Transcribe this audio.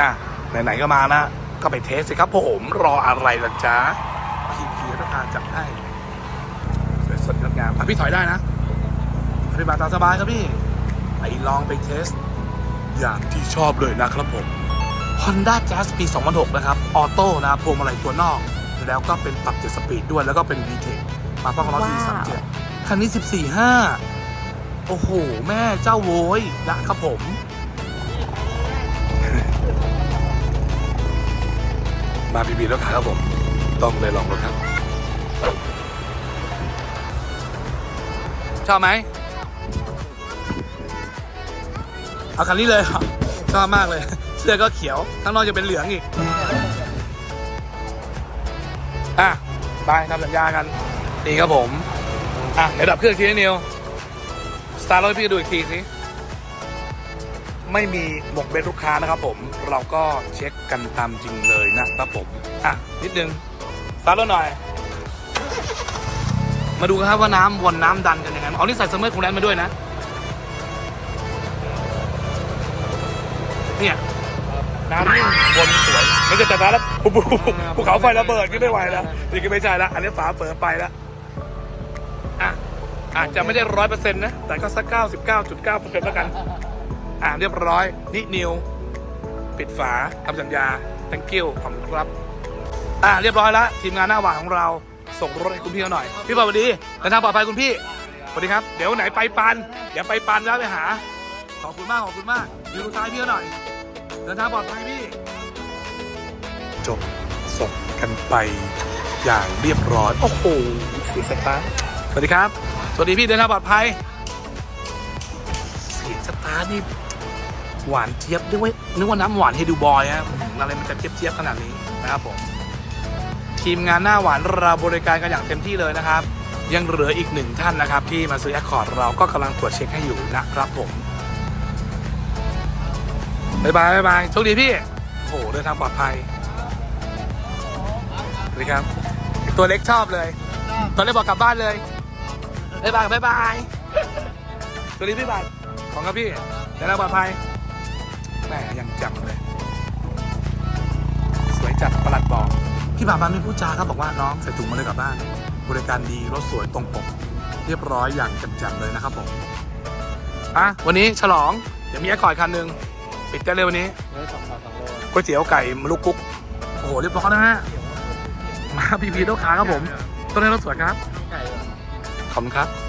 อะไหนๆก็มานะก็ไปเทสสิครับผมรออะไรล่ะจ๊ะพีพีรัตนาจับให้สวยสดงดงามอะพี่ถอยได้นะพี่บาตามสบายครับพี่ไปลองไปเทส อย่างที่ชอบเลยนะครับผม Honda Jazz ปี 2006 นะครับ ออโต้นะครับพวงมาลัยตัวนอก แล้วก็เป็นปรับ7สปีดด้วยแล้วก็เป็น VTEC มาป้องกันล้อว้าว437คันนี้ 14.5 โอ้โห แม่เจ้าโวยนะครับผม มาบีบีแล้วครับผม ต้องเลยลองรถครับ ชอบไหมเอาคันนี้เลยเหรอชอบมากเลย เสื้อก็เขียว ข้างนอกจะเป็นเหลืองอีก อะ ไปทำสัญญากันนี่ครับผม อะ เดี๋ยวดับเครื่องอีกทีนะนิว สตาร์ทรถให้พี่ดูอีกทีสิ ไม่มีหมกเบ็ดลูกค้านะครับผมเราก็เช็คกันตามจริงเลยนะครับผมอะนิดนึงสตาร์ทรถหน่อย มาดูกันครับว่าน้ำวนน้ำดันกันยังไงเอ๋อนี่ใส่เสมอคูลแลนต์มาด้วยนะเนี่ยน้ำนิ่งวนสวยไม่ใช่แต่น้ำแล้วปุ๊บภูเขาไฟระเบิดก็ไม่ไหวแล้วนี่ก็ไม่ใช่ละอันนี้ฝาเปิดไปแล้วอะอาจจะไม่ได้ร้อยเปอร์เซ็นต์นะ แต่ก็สักเก้าสิบเก้าจุดเก้าเปอร์เซ็นต์แล้วกัน อะเรียบร้อยนี่นิว ปิดฝาทำสัญญา thank you ขอบคุณครับ อะเรียบร้อยแล้ว ทีมงานหน้าหวานของเรา ส่งรถให้คุณพี่เขาหน่อย พี่บอสวัสดีเดินทางปลอดภัยคุณพี่สวัสดีครับ เดี๋ยวไหนไปปันเดี๋ยวไปปันแล้วไปหา ขอบคุณมาก ขอบคุณมากดูท้ายพี่เขาหน่อย เดินทางปลอดภัยพี่ จบส่งกันไปอย่างเรียบร้อย โอ้โหสีสตาร์สวัสดีครับ สวัสดีพี่เดินทางปลอดภัยเสียงสตาร์นี่ หวานเจี๊ยบนึกว่านึกว่าน้ำหวานเฮดูบอยฮะอะไรมันจะเจี๊ยบเจี๊ยบขนาดนี้นะครับผมทีมงานหน้าหวานเราบริการกันอย่างเต็มที่เลยนะครับ ยังเหลืออีกหนึ่งท่านนะครับ ที่มาซื้อแอคคอร์ดเราก็กำลังตรวจเช็คให้อยู่นะครับผมบายบายบายบายโชคดีพี่โอ้โหเดินทางปลอดภัยสวัสดีครับ ตัวเล็กชอบเลยตัวเล็กบอกกลับบ้านเลยบายบายบายบายตัวนี้พี่บาทของครับพี่เดินทางปลอดภัย แหมยังจำเลย สวยจัดประหลัดบอก พี่บาบานไม่พูดจาครับบอกว่าน้องใส่ถุงมาเลยกลับบ้าน บริการดีรถสวยตรงปก เรียบร้อยอย่างแจ่มๆเลยนะครับผมอะวันนี้ฉลอง เดี๋ยวมีแอคคอร์ดคันหนึ่งปิดได้เลยวันนี้ร้อยสองสองสองโลก๋วยเตี๋ยวไก่มะลุกกุ๊กโอ้โหเรียบร้อยนะฮะมาพีพีลูกค้าครับผมต้นนี้รถสวยครับไก่ขอบคุณครับ